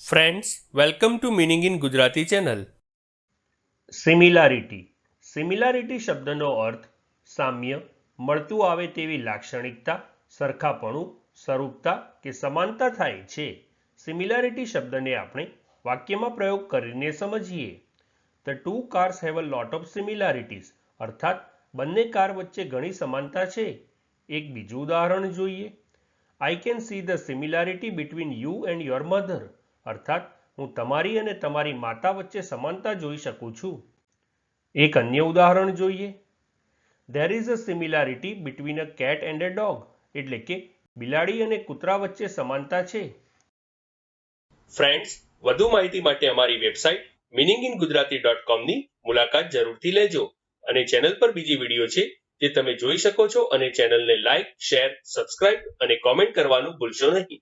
Friends welcome to meaning in Gujarati channel similarity similarity શબ્દનો અર્થ સામ્ય, મળતું આવે તેવી લાક્ષણિકતા, સરખાપણું, સ્વરૂપતા કે સમાનતા થાય છે. સિમિલારિટી શબ્દને આપણે વાક્યમાં પ્રયોગ કરીને સમજીએ. The two cars have a lot of similarities અર્થાત, બંને કાર વચ્ચે ઘણી સમાનતા છે. એક બીજું ઉદાહરણ જોઈએ. I can see the similarity between you and your mother અર્થાત, હું તમારી અને તમારી માતા વચ્ચે સમાનતા જોઈ શકું છું. એક અન્ય ઉદાહરણ જોઈએ. There is a similarity between a cat and a dog એટલે કે બિલાડી અને કૂતરા વચ્ચે સમાનતા છે. ફ્રેન્ડ્સ વધુ માહિતી માટે અમારી website meaning in Gujarati dot કોમની મુલાકાત જરૂરથી લેજો અને ચેનલ પર બીજી વીડિયો છે જે તમે જોઈ શકો છો અને ચેનલને લાઇક શેર સબસ્ક્રાઇબ અને કોમેન્ટ કરવાનું ભૂલશો નહીં.